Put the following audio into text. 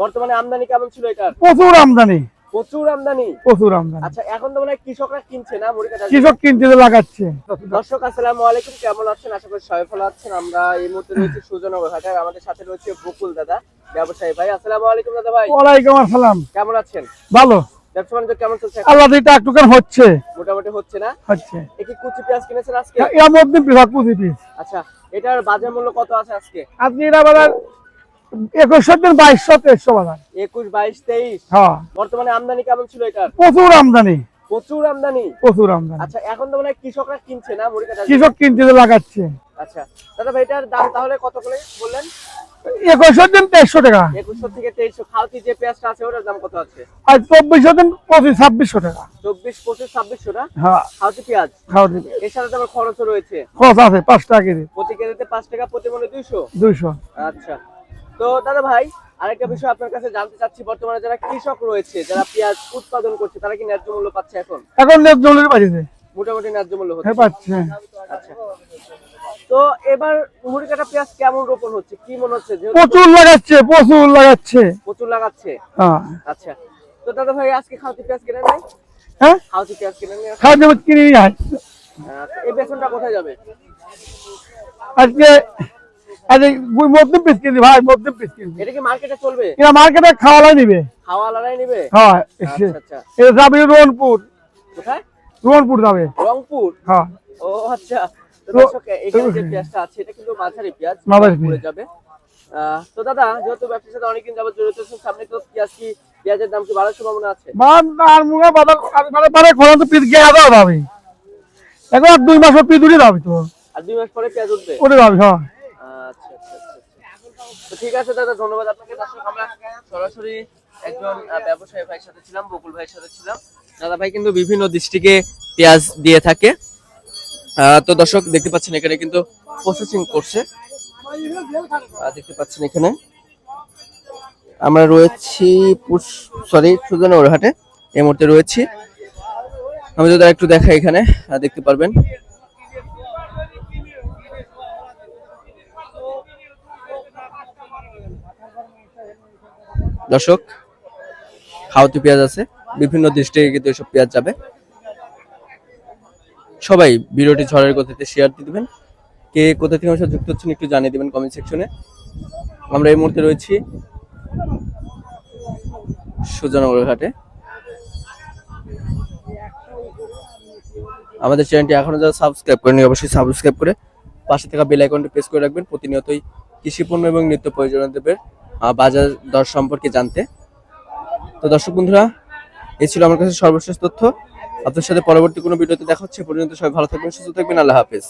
বর্তমানে আমদানি কেমন ছিল এটার? প্রচুর আমদানি। প্রচুর আমদানি? প্রচুর আমদানি। আচ্ছা এখন তো মনে কৃষকরা কিনছে না কৃষক কিনতে তো লাগাচ্ছে। দর্শক আসসালামু আলাইকুম কেমন আছেন? আশা করি সবাই ভালো আছেন। আমরা এই মুহূর্তে রয়েছে সুজনগর হাটে আমাদের সাথে রয়েছে বকুল দাদা ব্যবসায়ী ভাই। আসসালামু আলাইকুম দাদা ভাই। ওয়ালাইকুম আসসালাম। কেমন আছেন? ভালো। ব্যবসা বাণিজ্য কেমন চলছে আল্লাহ একটুখান হচ্ছে। মোটামুটি হচ্ছে না? হচ্ছে। একই কুচি পেঁয়াজ কিনেছেন আজকে? এর মধ্যে বিভাগ আচ্ছা এটার বাজার মূল্য কত আছে আজকে? আজকে এটা বাজার একুশশো দিন বাইশশো তেইশশো বাজার একুশ বাইশ তেইশ? হ্যাঁ। বর্তমানে আমদানি কেমন ছিল এটার? প্রচুর আমদানি। প্রচুর আমদানি? প্রচুর আমদানি। আচ্ছা এখন তো মনে কৃষকরা কিনছে না কৃষক কিনতে তো লাগাচ্ছে। আচ্ছা দাদা ভাই এটার দাম তাহলে কত করে বললেন? একুশশো দিন তেইশশো টাকা। একুশশো থেকে তেইশশো। খালতি যে পেঁয়াজটা আছে ওটার দাম কত আছে? আর চব্বিশশো দিন পঁচিশ ছাব্বিশশো টাকা। চব্বিশ পঁচিশ ছাব্বিশশো না? হ্যাঁ। পেঁয়াজ? খাওয়া এর সাথে খরচও রয়েছে। খরচ আছে পাঁচ টাকা কেজি। প্রতি কেজিতে পাঁচ টাকা প্রতি মনে দুইশো? দুইশো। আচ্ছা। তো দাদা ভাই আরেকটা বিষয় আপনার কাছে জানতে চাচ্ছি বর্তমানে যারা কৃষক রয়েছে যারা পেঁয়াজ উৎপাদন করছে তারা কি ন্যায্য মূল্য পাচ্ছে এখন? এখন লেপ জলের বাড়িতে মোটামুটি ন্যায্য মূল্য হচ্ছে। হ্যাঁ পাচ্ছে আচ্ছা। তো এবার মুড়ি কাটা পেঁয়াজ কেমন রোপণ হচ্ছে? কি মনে হচ্ছে? প্রচুর লাগাচ্ছে প্রচুর লাগাচ্ছে। প্রচুর লাগাচ্ছে? হ্যাঁ। আচ্ছা। তো দাদা ভাই আজকে খাওয়াতি পেঁয়াজ কিনে নাই? হ্যাঁ? খাওয়াতি পেঁয়াজ কিনে নিয়ে খাওয়া দেবো কিনে আয় আচ্ছা, এই বেসনটা কোথায় যাবে? আজকে মধ্যম পিস কিনছি ভাই মধ্যম পিস কিনছি এটা কি মার্কেটে চলবে? এরা মার্কেটে খাওয়ালাই নিবে। খাওয়া নিবে? হ্যাঁ আচ্ছা আচ্ছা। এটা যাবে রোহনপুর। কোথায়? রোহনপুর যাবে। রংপুর? হ্যাঁ। ও আচ্ছা। তো তো- দর্শক এখানে যে পেঁয়াজটা আছে এটা কিন্তু মাঝারি পেঁয়াজ মাঝারি পড়ে পেঁয়াজ। যাবে। আহ, তো দাদা যেহেতু ব্যবসার সাথে অনেকদিন যাবত জড়িত সামনে তো পেঁয়াজ কি পেঁয়াজের দাম কি বাড়ার সম্ভাবনা আছে? আর মানে খোলা তো পিস গিয়ে এখন দুই মাস পিস উঠে যাবে তো। আর দুই মাস পরে পেঁয়াজ উঠবে? উঠে হ্যাঁ। আচ্ছা আচ্ছা আচ্ছা, আচ্ছা। ঠিক আছে দাদা ধন্যবাদ আপনাকে। আমরা সরাসরি একজন ব্যবসায়ী ভাইয়ের সাথে ছিলাম বকুল ভাইয়ের সাথে ছিলাম। দাদা ভাই কিন্তু বিভিন্ন ডিস্ট্রিক্টে পেঁয়াজ দিয়ে থাকে। তো দর্শক দেখতে পাচ্ছেন এখানে কিন্তু প্রসেসিং করছে। দেখতে পাচ্ছেন এখানে। আমরা রয়েছি সরি সুজানগর হাটে। এই মুহূর্তে রয়েছি। আমি যদি একটু দেখাই এখানে দেখতে পারবেন। দর্শক খাওয়াতে পেঁয়াজ আছে, বিভিন্ন ডিস্ট্রিক্টে কিন্তু এসব পেঁয়াজ যাবে। সবাই ভিডিওটি ঝড়ের গতিতে শেয়ার দিয়ে দিবেন। কে কোথা থেকে যুক্ত হচ্ছেন একটু জানিয়ে দিবেন কমেন্ট সেকশনে আমরা এই মুহূর্তে রয়েছি সুজানগর ঘাটে। আমাদের চ্যানেলটি এখনও যারা সাবস্ক্রাইব করেনি অবশ্যই সাবস্ক্রাইব করে পাশে থাকা বেল আইকনটি প্রেস করে রাখবেন। প্রতিনিয়তই কৃষি পণ্য এবং নিত্য প্রয়োজনীয় দ্রব্যের বাজার দর সম্পর্কে জানতে। তো দর্শক বন্ধুরা, এই ছিল আমার কাছে সর্বশেষ তথ্য। আপনার সাথে পরবর্তী কোনো ভিডিওতে দেখা হচ্ছে। পর্যন্ত সবাই ভালো থাকবেন, সুস্থ থাকবেন। আল্লাহ হাফেজ।